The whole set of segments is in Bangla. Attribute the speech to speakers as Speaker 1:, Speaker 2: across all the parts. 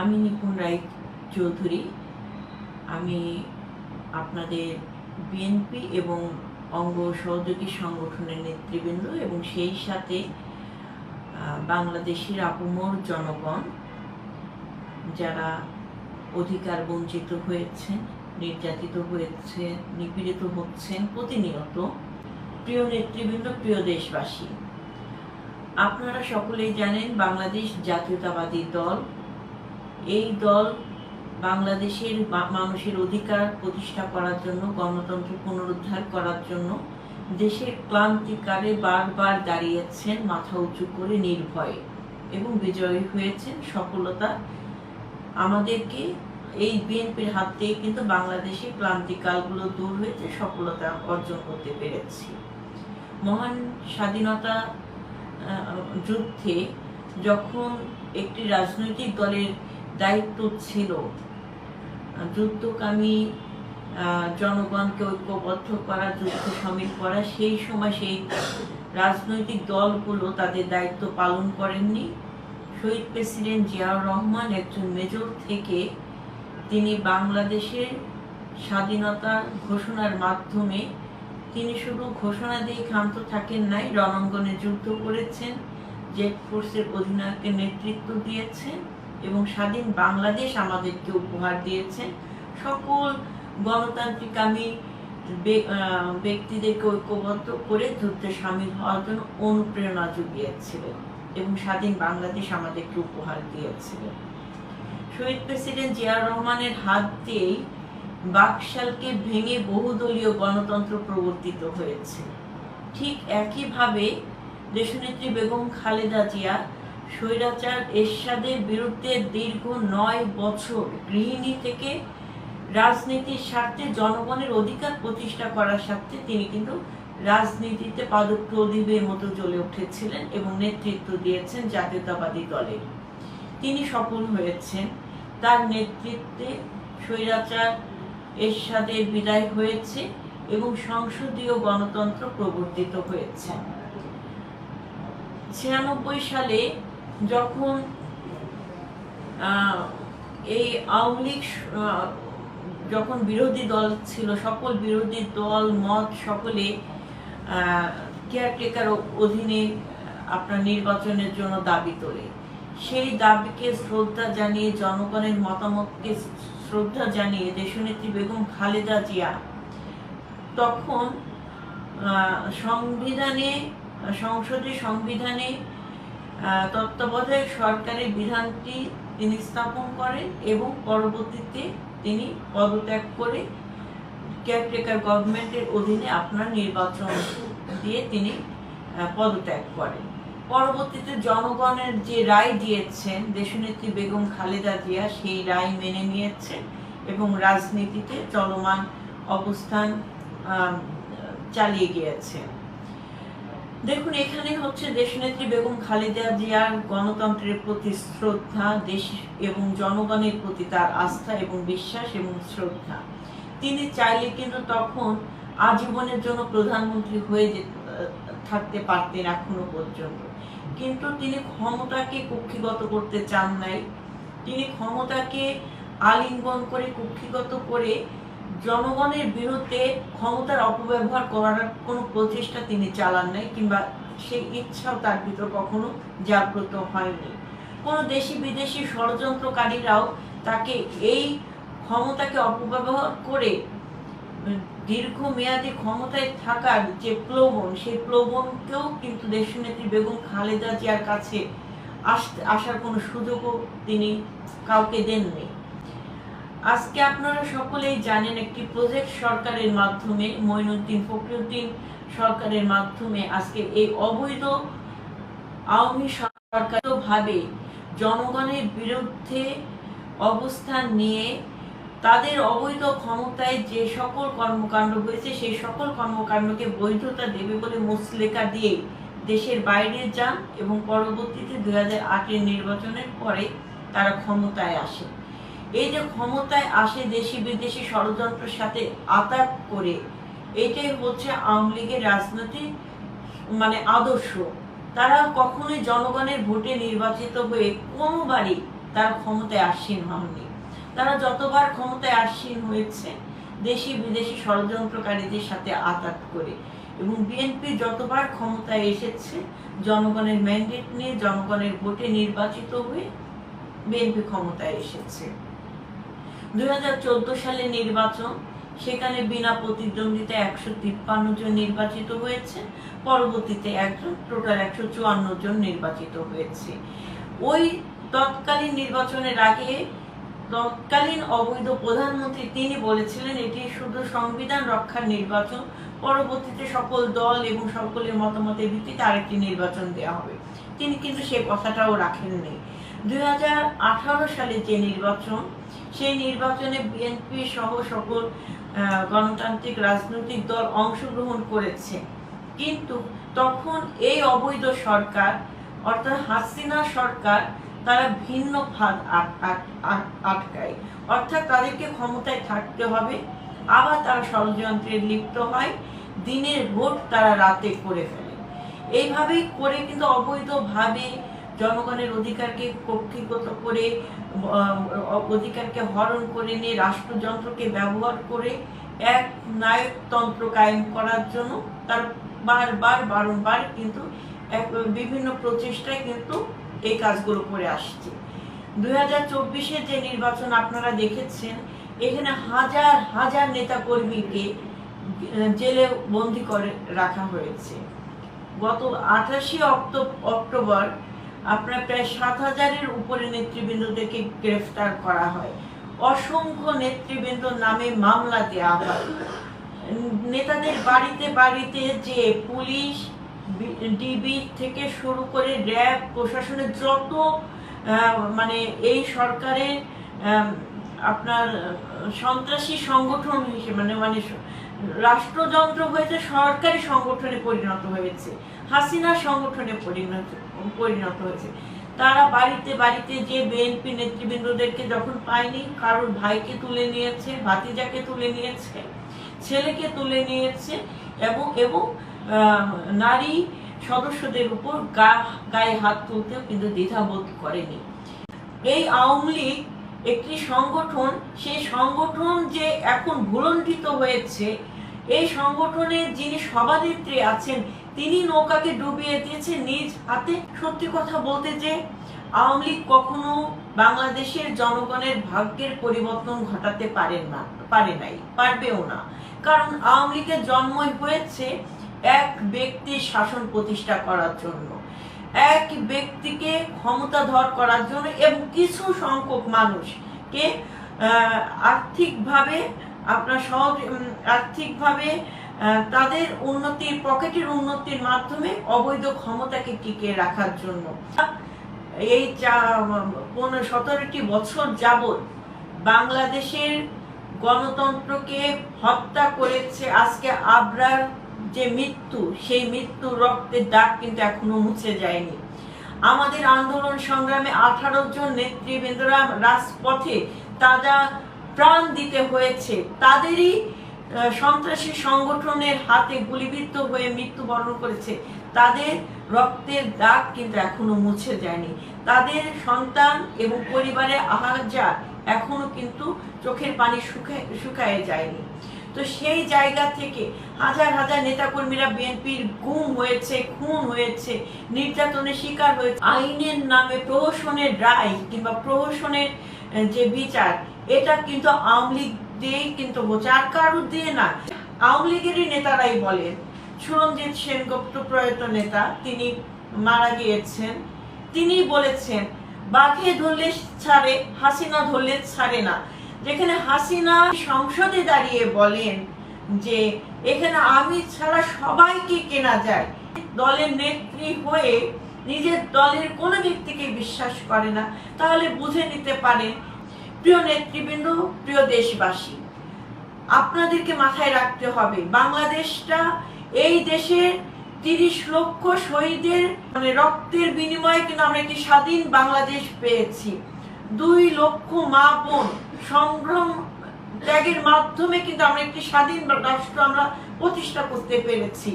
Speaker 1: আমি নিপুণ রায় চৌধুরী। আমি আপনাদের বিএনপি এবং অঙ্গ সহযোগী সংগঠনের নেতৃবৃন্দ এবং সেই সাথে বাংলাদেশের আপমর জনগণ যারা অধিকার বঞ্চিত হয়েছেন, নির্যাতিত হয়েছে নিপীড়িত হচ্ছেন, প্রতিনিয়ত। প্রিয় নেতৃবৃন্দ, প্রিয় দেশবাসী, আপনারা সকলেই জানেন বাংলাদেশ জাতীয়তাবাদী দল এই দল বাংলাদেশের মানুষের অধিকার প্রতিষ্ঠা করার জন্য, গণতন্ত্র পুনরুদ্ধার করার জন্য দেশের ক্লান্তিকারে বারবার দাঁড়িয়েছেন, মাথা উঁচু করে নির্ভয়ে এবং বিজয়ী হয়েছেন, সফলতা আমাদেরকে এই বিএনপির হাত থেকে কিন্তু বাংলাদেশে ক্লান্তিকালগুলো দূর হয়েছে, সফলতা অর্জন করতে পেরেছি। মহান স্বাধীনতা যুদ্ধে যখন একটি রাজনৈতিক দলের দায়িত্ব ছিল। যুদ্ধকামী জনগণকে ঐক্যবদ্ধ করা, যুদ্ধ সামিল করা, সেই সময় সেই রাজনৈতিক দলগুলো তাদের দায়িত্ব পালন করেননি। শহীদ প্রেসিডেন্ট জিয়াউর রহমান একজন মেজর থেকে তিনি বাংলাদেশের স্বাধীনতা ঘোষণার মাধ্যমে তিনি শুধু ঘোষণা দিয়ে ক্ষান্ত থাকেন নাই, রণাঙ্গনে যুদ্ধ করেছেন, জেট ফোর্সের অধিনায়কের নেতৃত্ব দিয়েছেন। এবং স্বাধীন বাংলাদেশ আমাদেরকে উপহার দিয়েছেন সকল গণতান্ত্রিক আমি ব্যক্তিদেরকে ঐক্যবদ্ধ করে যুদ্ধে সামিল হওয়ার জন্য অনুপ্রেরণা জুগিয়েছিলেন এবং স্বাধীন বাংলাদেশ আমাদেরকে উপহার দিয়েছিলেন শহীদ প্রেসিডেন্ট জিয়াউর রহমানের হাত দিয়েই বাকশালকে ভেঙে বহুদলীয় গণতন্ত্র প্রবর্তিত হয়েছে। ঠিক একইভাবে দেশনেত্রী বেগম খালেদা জিয়া স্বৈরাচার এরশাদের বিরুদ্ধে দীর্ঘ নয় বছর গৃহিণী থেকে রাজনীতির স্বার্থে জনগণের অধিকার প্রতিষ্ঠা করার স্বার্থে তিনি কিন্তু রাজনীতিতে পাদক প্রদীপের মতো জ্বলে উঠেছিলেন এবং নেতৃত্ব দিয়েছেন জাতীয়তাবাদী দলে। তিনি সফল হয়েছেন। তার নেতৃত্বে স্বৈরাচার এরশাদের বিদায় হয়েছে এবং সংসদীয় গণতন্ত্র প্রবর্তিত হয়েছে। ছিয়ানব্বই সালে যখন এই আওয়ামী লীগ যখন বিরোধী দল ছিল, সকল বিরোধী দল, মত সকলে কেয়ারটেকার অধীনে আপনার নির্বাচনের জন্য দাবি তোলে। সেই দাবিকে শ্রদ্ধা জানিয়ে, জনগণের মতামতকে শ্রদ্ধা জানিয়ে, দেশনেত্রী বেগম খালেদা জিয়া তখন সংবিধানে, সংসদে সংবিধানে তত্ত্বাবধায়ক সরকারের বিধানটি তিনি স্থাপন করেন এবং পরবর্তীতে তিনি পদত্যাগ করে কেয়ারটেকার গভর্নমেন্টের অধীনে আপনার নির্বাচন দিয়ে তিনি পদত্যাগ করেন। পরবর্তীতে জনগণের যে রায় দিয়েছেন, দেশনেত্রী বেগম খালেদা জিয়া সেই রায় মেনে নিয়েছেন এবং রাজনীতিতে চলমান অবস্থান চালিয়ে গিয়েছেন। দেখুন, এখানে হচ্ছে দেশনেত্রী বেগম খালেদা জিয়ার গণতন্ত্রের প্রতি শ্রদ্ধা, দেশ এবং জনগণের প্রতি তার আস্থা এবং বিশ্বাস এবং শ্রদ্ধা। তিনি চাইলে কিন্তু তখন আজীবনের জন্য প্রধানমন্ত্রী হয়ে থাকতে পারতেন এখনও পর্যন্ত। কিন্তু তিনি ক্ষমতাকে কক্ষিগত করতে চান নাই। তিনি ক্ষমতাকে আলিঙ্গন করে কক্ষিগত করে জনগণের বিরুদ্ধে ক্ষমতার অপব্যবহার করার কোনো প্রচেষ্টা তিনি চালান নাই কিংবা সেই ইচ্ছাও তার ভিতর কখনো জাগ্রত হয়নি। কোনো দেশি বিদেশি ষড়যন্ত্রকারীরাও তাকে এই ক্ষমতাকে অপব্যবহার করে দীর্ঘমেয়াদী ক্ষমতায় থাকার যে প্রলোভন, সেই প্রলোভনকেও কিন্তু দেশনেত্রী বেগম খালেদা জিয়ার কাছে আসার কোনো সুযোগও তিনি কাউকে দেননি। আজকে আপনারা সকলেই জানেন একটি প্রজেক্ট সরকারের মাধ্যমে মঈনুদ্দিন ফখরুদ্দিন সরকারের মাধ্যমে আজকে এই অবৈধ আওয়ামী সরকার ভাবে জনগণের বিরুদ্ধে অবস্থান নিয়ে তাদের অবৈধ ক্ষমতায় যে সকল কর্মকাণ্ড হয়েছে, সেই সকল কর্মকাণ্ডকে বৈধতা দেবে বলে মুসলেকা দিয়ে দেশের বাইরে যান এবং পরবর্তীতে দু হাজার নির্বাচনের পরে তারা ক্ষমতায় আসে। এই যে ক্ষমতায় আসে দেশি বিদেশি ষড়যন্ত্রের সাথে আতাক করে, এটাই হচ্ছে আওয়ামী লীগের রাজনৈতিক মানে আদর্শ। তারা কখনোই জনগণের ভোটে নির্বাচিত হয়ে কোনোবারই তারা ক্ষমতায় আসীন হননি। তারা যতবার ক্ষমতায় আসীন হয়েছে, দেশি বিদেশি ষড়যন্ত্রকারীদের সাথে আঘাত করে। এবং বিএনপি যতবার ক্ষমতায় এসেছে, জনগণের ম্যান্ডেট নিয়ে জনগণের ভোটে নির্বাচিত হয়ে বিএনপি ক্ষমতায় এসেছে। দুই হাজার চোদ্দ সালে নির্বাচন, সেখানে বিনা প্রতিদ্বন্দ্বিতা একশো তিপ্পান্ন জন নির্বাচিত হয়েছে, পরবর্তীতে একজন, টোটাল একশো চুয়ান্ন জন নির্বাচিত হয়েছে। ওই তৎকালীন নির্বাচনের আগে তৎকালীন অবৈধ প্রধানমন্ত্রী তিনি বলেছিলেন, এটি শুধু সংবিধান রক্ষার নির্বাচন, পরবর্তীতে সকল দল এবং সকলের মতামতের ভিত্তিতে আরেকটি নির্বাচন দেওয়া হবে। তিনি কিন্তু সে কথাটাও রাখেননি। দুই সালে যে নির্বাচন সেই নির্বাচনে বিএনপি সহ সকল গণতান্ত্রিক রাজনৈতিক দল অংশগ্রহণ করেছে। কিন্তু তখন এই অবৈধ সরকার, অর্থাৎ হাসিনা সরকার, তারা ভিন্ন ফাঁদ আট- আট- আট- আটকায়। অর্থাৎ তাদেরকে ক্ষমতায় থাকতে হবে। আবার তারা ষড়যন্ত্রে লিপ্ত হয়। দিনের ভোট তারা রাতে করে ফেলে। এইভাবেই করে কিন্তু অবৈধভাবে জনগণের অধিকারকে কক্ষিগত করে অধিকারকে হরণ করে নিয়ে রাষ্ট্রযন্ত্রকে ব্যবহার করে এক নায়কতন্ত্র কায়েম করার জন্য তার বারবার, বারংবার কিন্তু এক বিভিন্ন প্রচেষ্টায় কিন্তু এই কাজগুলো করে আসছে। দুই হাজার চব্বিশে যে নির্বাচন আপনারা দেখেছেন, এখানে হাজার হাজার নেতা কর্মীকে জেলে বন্দি করে রাখা হয়েছে। গত আঠাশে অক্টোবর আপনার প্রায় সাত হাজারের উপরে নেতৃবৃন্দদেরকে গ্রেফতার করা হয়। অসংখ্য নেতৃবৃন্দ নামে মামলা দেওয়া হয়। নেতাদের বাড়িতে বাড়িতে যে পুলিশ ডিবি থেকে শুরু করে র্যাব, প্রশাসনের যত মানে এই সরকারের আপনার সন্ত্রাসী সংগঠন হিসেবে মানে মানে রাষ্ট্রযন্ত্র হয়েছে, সরকারি সংগঠনে পরিণত হয়েছে, হাসিনা সংগঠনে পরিণত পরিণত হয়েছে। তারা বাড়িতে বাড়িতে যে বিএনপি নেতৃবৃন্দদেরকে যখন পায়নি, কারোর ভাইকে তুলে নিয়েছে, ভাতিজাকে তুলে নিয়েছে, ছেলেকে তুলে নিয়েছে এবং এবং নারী সদস্যদের উপর গা, গায়ে হাত তুলতেও কিন্তু দ্বিধাবোধ করেনি। এই আওয়ামী লীগ একটি সংগঠন, সেই সংগঠন যে এখন ভুলণ্ঠিত হয়েছে, এই সংগঠনের যিনি সভানেত্রী আছেন তিনি নৌকাকে ডুবিয়ে দিয়েছে নিজ হাতে। সত্যি কথা বলতে যে, আওয়ামী লীগ কখনো বাংলাদেশের জনগণের ভাগ্যের পরিবর্তন ঘটাতে পারেন না, পারে নাই, পারবেও না। কারণ আওয়ামী লীগের জন্মই হয়েছে এক ব্যক্তির শাসন প্রতিষ্ঠা করার জন্য। এক ব্যক্তিকে ক্ষমতাধর করার জন্য এবং কিছু সংখ্যক মানুষকে আর্থিকভাবে, আপনার সহজ আর্থিকভাবে তাদের উন্নতির পকেটের উন্নতির মাধ্যমে অবৈধ ক্ষমতাকে টিকিয়ে রাখার জন্য। এই পনেরো, সতেরোটি বছর যাবৎ বাংলাদেশের গণতন্ত্রকে হত্যা করেছে আজকে আবরার যে মৃত্যু, সেই মৃত্যু রক্তের দাগ কিন্তু এখনও মুছে যায়নি। আমাদের আন্দোলন সংগ্রামে আঠারো জন নেতৃবৃন্দরা রাজপথে তাজা প্রাণ দিতে হয়েছে। তাদেরই সন্ত্রাসী সংগঠনের হাতে গুলিবিদ্ধ হয়ে মৃত্যুবরণ করেছে। তাদের রক্তের দাগ কিন্তু এখনও মুছে যায়নি। তাদের সন্তান এবং পরিবারের আহাজা এখনও কিন্তু চোখের পানি শুকায় শুকায় যায়নি। তো সেই জায়গা থেকে হাজার হাজার নেতাকর্মীরা বিএনপির গুম হয়েছে, খুন হয়েছে, নির্যাতনের শিকার হয়েছে। আইনের নামে প্রহসনের রায় কিংবা প্রহসনের যে বিচার, এটা কিন্তু আওয়ামী লীগ দিয়েই কিন্তু কারোর দিয়ে না আওয়ামী লীগেরই নেতারাই বলেন, সুরঞ্জিত সেনগুপ্ত প্রয়াত নেতা, তিনি মারা গিয়েছেন। তিনি বলেছেন, বাঘে ধরলে ছাড়ে, হাসিনা ধরলে ছাড়ে না। যেখানে হাসিনা সংসদে দাঁড়িয়ে বলেন যে, এখানে আমি ছাড়া সবাইকে কেনা যায়। দলের নেত্রী হয়ে নিজের দলের কোনো ব্যক্তিকে বিশ্বাস করে না। তাহলে বুঝে নিতে পারেন প্রিয় নেতৃবৃন্দ, প্রিয় দেশবাসী, আপনাদেরকে মাথায় রাখতে হবে, বাংলাদেশটা এই দেশের তিরিশ লক্ষ শহীদের মানে রক্তের বিনিময়ে কিন্তু আমরা একটি স্বাধীন বাংলাদেশ পেয়েছি। দুই লক্ষ মা বোন সংগ্রাম ত্যাগের মাধ্যমে কিন্তু আমরা একটি স্বাধীন রাষ্ট্র আমরা প্রতিষ্ঠা করতে পেরেছি।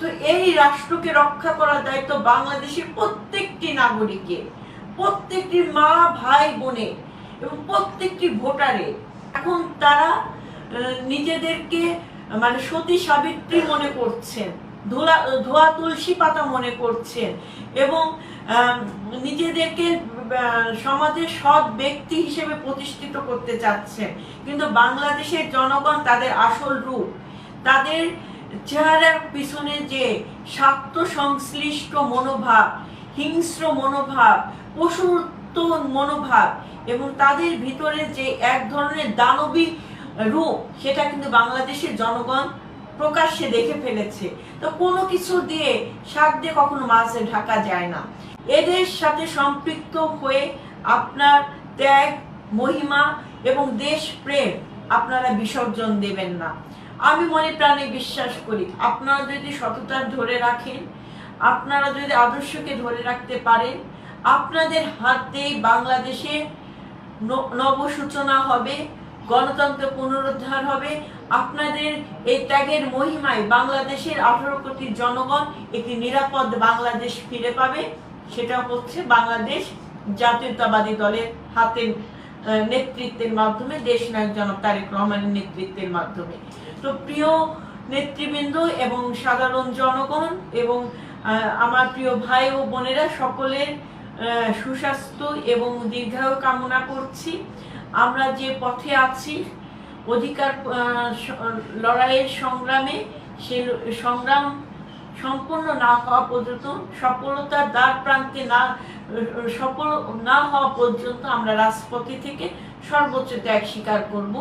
Speaker 1: তো এই রাষ্ট্রকে রক্ষা করার দায়িত্ব বাংলাদেশের প্রত্যেকটি নাগরিকের, প্রত্যেকটি মা ভাই বোনের। এবং প্রত্যেকটি ভোটারে এখন তারা নিজেদেরকে মানে সতী সাবিত্রী মনে করছেন, ধোলা, ধোয়া তুলসী পাতা মনে করছেন এবং নিজেদেরকে সমাজের সৎ ব্যক্তি হিসেবে প্রতিষ্ঠিত করতে চাচ্ছেন। কিন্তু বাংলাদেশের জনগণ তাদের আসল রূপ, তাদের চেহারার পিছনে যে স্বার্থ সংশ্লিষ্ট মনোভাব, হিংস্র মনোভাব পশুত্ব মনোভাব এবং তাদের ভিতরে যে এক ধরনের দানবী রূপ, সেটা কিন্তু বাংলাদেশের জনগণ প্রকাশ্যে দেখে ফেলেছে। তো কোনো কিছু দিয়ে শাক দিয়ে কখনো মাছ ঢাকা যায় না। এদের সাথে সম্পৃক্ত হয়ে আপনার ত্যাগ, মহিমা এবং দেশ প্রেম আপনারা বিসর্জন দেবেন না। আমি মনে প্রাণে বিশ্বাস করি, আপনারা যদি সততা ধরে রাখেন, আপনারা যদি আদর্শকে ধরে রাখতে পারেন আপনাদের হাতেই বাংলাদেশে নবসূচনা হবে, গণতন্ত্র পুনরুদ্ধার হবে। আপনাদের এই ত্যাগের মহিমায় বাংলাদেশের আঠারো কোটি জনগণ একটি নিরাপদ বাংলাদেশ ফিরে পাবে। সেটা হচ্ছে বাংলাদেশ জাতীয়তাবাদী দলের হাতের নেতৃত্বের মাধ্যমে, দেশ নায়ক জনক তারেক রহমানের নেতৃত্বের মাধ্যমে। তো প্রিয় নেতৃবৃন্দ এবং সাধারণ জনগণ এবং আমার প্রিয় ভাই ও বোনেরা, সকলের সুস্বাস্থ্য এবং দীর্ঘায়ু কামনা করছি। আমরা যে পথে আছি, অধিকার লড়াইয়ের সংগ্রামে, সে সংগ্রাম সম্পূর্ণ না হওয়া পর্যন্ত, সফলতার দ্বার প্রান্তে না, সফল না হওয়া পর্যন্ত আমরা রাজপথে থেকে সর্বোচ্চ ত্যাগ স্বীকার করব।